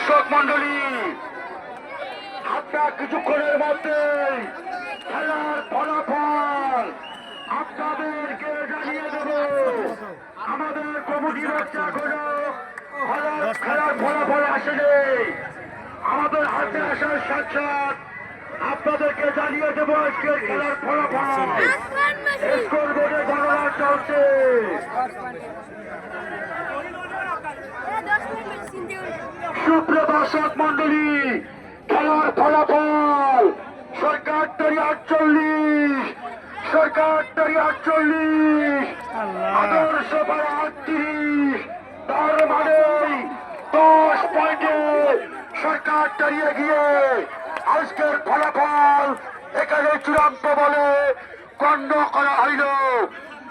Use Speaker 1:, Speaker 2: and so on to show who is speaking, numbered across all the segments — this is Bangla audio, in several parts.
Speaker 1: দর্শক মন্ডলী আপনার কিছুক্ষণের মধ্যে খেলার ফলাফল আপনাদেরকে জানিয়ে দেব। আমাদের কমিটি রক্ষা করো খেলার ফলাফল আসেনি। আমাদের হাতে আসার সাথে সাথ আপনাদেরকে জানিয়ে দেবো আজকের খেলার ফলাফল। স্কোর বোর্ডে গণনাটা চলছে। চলছে সুপ্রদর্শক মন্ডলী খেলার ফলাফল সরকার তরি আটচল্লিশ সরকার তরি আটচল্লিশ আদর্শ পাড়া আটত্রিশ তার মানে দশ পয়েন্টে সরকার দাঁড়িয়ে গিয়ে আজকের ফলাফল এখানে চূড়ান্ত বলে গণ্য করা হইল।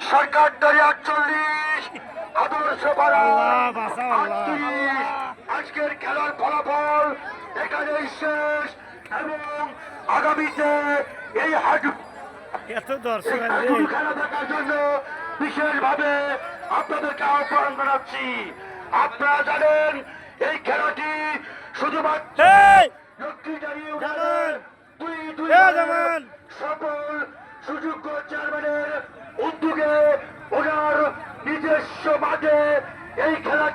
Speaker 1: সরকার দাঁড়িয়ে আটচল্লিশ আদর্শ পাড়া। আটত্রিশ আজকের খেলার ফলাফল এখানেই শেষ এবং আগামীতে এই হাট
Speaker 2: এত দর্শক
Speaker 1: খেলা দেখার জন্য বিশেষভাবে আপনাদেরকে আহ্বান জানাচ্ছি। আপনারা জানেন এই খেলাটি শুধুমাত্র সকল সুযোগ্য চেয়ারম্যানের উদ্যোগে ওনার নিজস্ব মাঠে এই খেলা